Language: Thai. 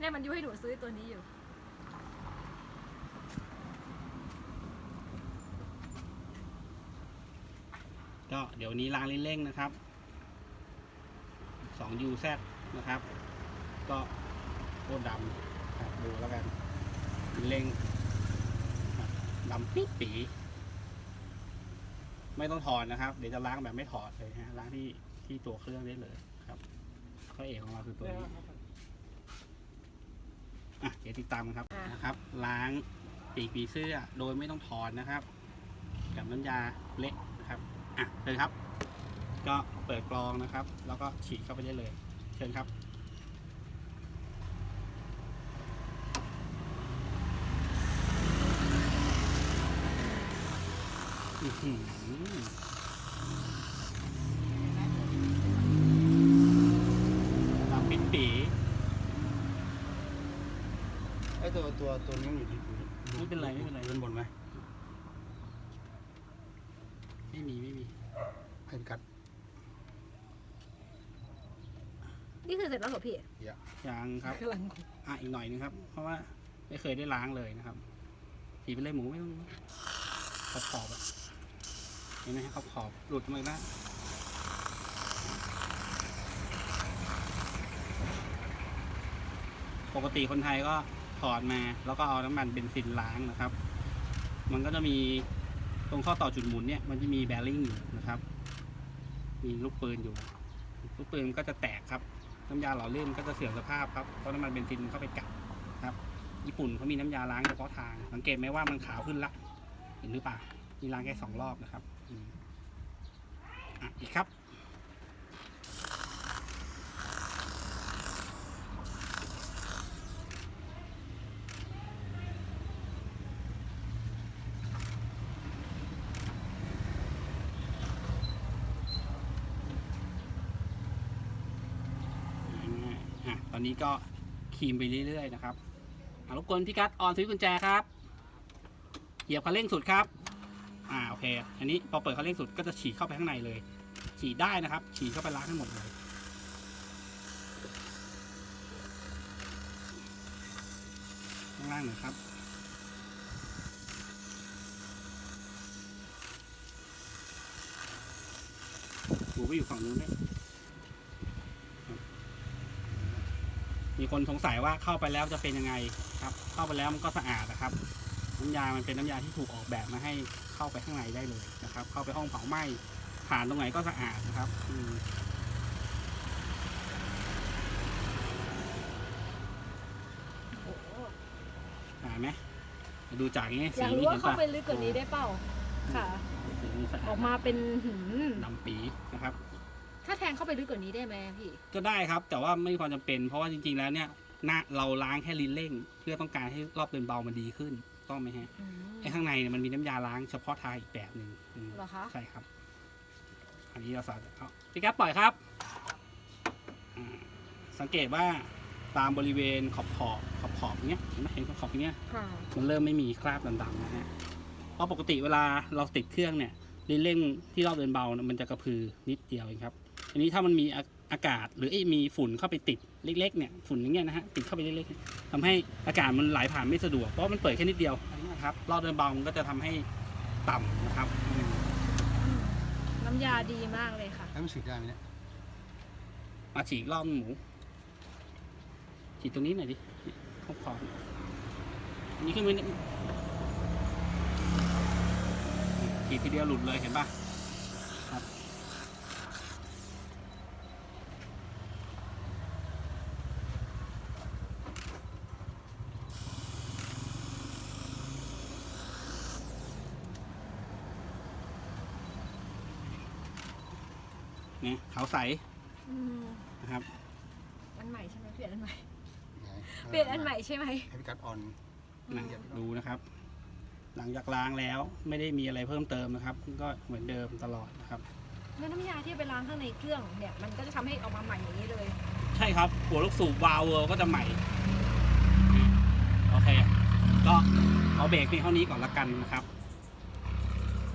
เนี่ยมันยุให้หนูซื้อตัวนี้อยู่ก็เดี๋ยวนี้ล้างเร่งๆนะครับ 2 UZ นะครับ ก็โคตรดำครับดูแล้วกันเร่งดำปิ๊ปีไม่ต้องถอดนะครับ เดี๋ยวจะล้างแบบไม่ถอดเลยฮะล้างที่ที่ตัวเครื่องได้เลยครับข้อเอกของเราคือตัวนี้ ดี๋ยวติดตามกันครับอะนะครับ ล้างปีกปีเสื้อโดยไม่ต้องถอดนะครับ กับน้ำยาเละนะครับอะเชิญครับ ก็เปิดกรองนะครับ แล้วก็ฉีดเข้าไปได้เลย เชิญครับอื้อหือดำปิดปีไอ ตัวตัวตัวนี้มันอยู่ที่พื้นไม่เป็นไรไม่เป็นไรบนบนไหมไม่มีไม่มี ให้พี่กัดนี่คือเสร็จแล้วเหรอพี่ยังครับ กำลังอะอีกหน่อยนึงครับ เพราะว่าไม่เคยได้ล้างเลยนะครับถีบไปเลยหมูไม่ต้องขอบขอบๆอะเห็นไหมครับขอบขอบๆหลุดมาอีกแล้วปกติคนไทยก็ ถอดมา แล้วก็เอาน้ำมันเบนซินล้างนะครับ มันก็จะมีตรงข้อต่อจุดหมุนเนี่ยมันจะมีแบริ่งอยู่นะครับ มีลูกปืนอยู่ ลูกปืนมันก็จะแตกครับ น้ำยาหล่อลื่นก็จะเสื่อมสภาพครับ เพราะน้ำมันเบนซินมันเข้าไปกัดครับ ญี่ปุ่นเขามีน้ำยาล้างเฉพาะทาง สังเกตไหมว่ามันขาวขึ้นละ เห็นหรือเปล่านี่ล้างแค่สองรอบนะครับอืมอะอีกครับ อะตอนนี้ก็คีมไปเรื่อยๆนะครับรบกวนพี่กัดออนสวิตช์กุญแจครับ เหยียบคันเร่งสุดครับ อ่าโอเค อันนี้พอเปิดคันเร่งสุดก็จะฉีดเข้าไปข้างในเลย ฉีดได้นะครับ ฉีดเข้าไปล้างให้หมดเลย ข้างล่างหน่อยครับหูไปอยู่ฝั่งนู้นด้วย มีคนสงสัยว่าเข้าไปแล้วจะเป็นยังไงครับ เข้าไปแล้วมันก็สะอาดนะครับน้ำยามันเป็นน้ำยาที่ถูกออกแบบมาให้เข้าไปข้างในได้เลยนะครับ เข้าไปห้องเผาไหม้ผ่านตรงไหนก็สะอาดนะครับอืมโอ้โหสะอาดไหมดูจากนี้อสียากรู้นี้ว่าเห็นเข้าปะไปลึกกว่านี้ได้เปล่า ค่ะสีนี้สะออาอดกมาเป็นหืมดำปีนะครับ ถ้าแทงเข้าไปลึกกว่านี้ได้ไหมพี่ก็ได้ครับ แต่ว่าไม่มีความจำเป็น เพราะว่าจริง ๆ แล้วเนี่ยหน้าเราล้างแค่ลิ้นเร่ง เพื่อต้องการให้รอบเดินเบามันดีขึ้นต้องไหมฮะอืมไอ้ข้างในเนี่ยมันมีน้ำยาล้างเฉพาะทางอีกแบบหนึ่งอืม เหรอคะ ใช่ครับ อันนี้เราสาธิตเอาพี่กัดปล่อยครับอ่าสังเกตว่าตามบริเวณขอบขอบขอบขอบเนี้ยเห็นไหมเห็นขอบขอบเนี้ยค่ะ มันเริ่มไม่มีคราบดำๆนะฮะ เพราะปกติเวลาเราติดเครื่องเนี่ยลิ้นเร่งที่เราเดินเบาเนี่ยมันจะกระพือนิดเดียวเองครับ อันนี้ถ้ามันมีอาอากาศหรือไอ้มีฝุ่นเข้าไปติดเล็กๆเนี่ยฝุ่นอย่างเงี้ยนะฮะติดเข้าไปเล็กๆทำให้อากาศมันไหลผ่านไม่สะดวกเพราะมันเปิดแค่นิดเดียวนะครับรอบเดินเบามันก็จะทำให้ต่ำนะครับอืมอืมน้ำยาดีมากเลยค่ะแล้วมันฉีดได้ไหมเนี่ยมาฉีกรอบหมูฉีดตรงนี้หน่อยดิขอบขอบอันนี้ขึ้นไปนิดฉีดทีเดียวหลุดเลยเห็นปะ เนี่ยขาวใสอืมนะครับอันใหม่ใช่ไหมเปลี่ยนอันใหม่ไหนเปลี่ยนอันใหม่ใช่ไหมให้พี่กัดออนนะดูนะครับ หลังจากล้างแล้วไม่ได้มีอะไรเพิ่มเติมนะครับ ก็เหมือนเดิมตลอดนะครับ แล้วน้ำยาที่ไปล้างข้างในเครื่องเนี่ยมันก็จะทำให้ออกมาใหม่อย่างนี้เลย ใช่ครับ หัวลูกสูบวาล์วเวิร์ก็จะใหม่โอเค ก็ขอเบรกเพียงเท่านี้ก่อนละกันนะครับ